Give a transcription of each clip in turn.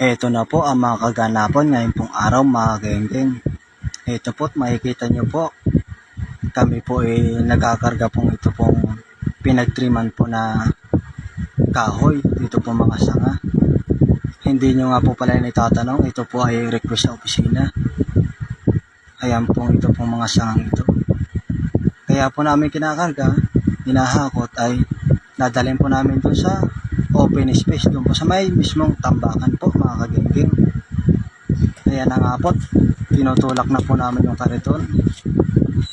Ito na po ang mga kaganapan ngayon pong araw mga genggeng. Ito po't makikita nyo po. Kami po ay nagkakarga pong ito pong pinagtriman po na kahoy. Dito po mga sanga. Hindi nyo nga po pala nitatanong. Ito po ay request sa opisina. Ayan po ito pong mga sangang ito. Kaya po namin kinakarga, hinahakot ay dadalhin po namin doon sa open space doon po sa may mismong tambakan po mga kagingging. Kaya na nga po, tinutulak na po namin yung kariton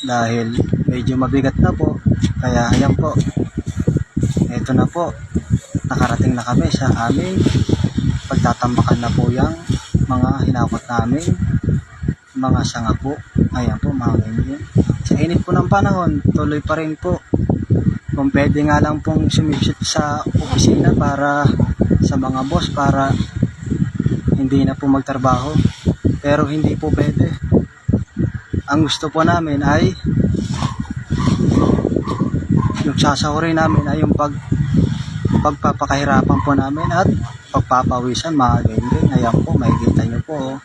dahil medyo mabigat na po. Kaya ayan po, eto na po, nakarating na kami sa aming pagtatambakan na po yung mga hinakot namin mga sanga po. Ayan po mga kagingging. Sa init po ng panahon, tuloy pa rin po kung pwede nga lang pong sumisit sa opisina para sa mga boss para hindi na po magtrabaho. Pero hindi po pwede. Ang gusto po namin ay yung sasahurin namin ay yung pag pagpapakahirapan po namin at pagpapawisan mga ganyan ayan po makikita nyo po oh.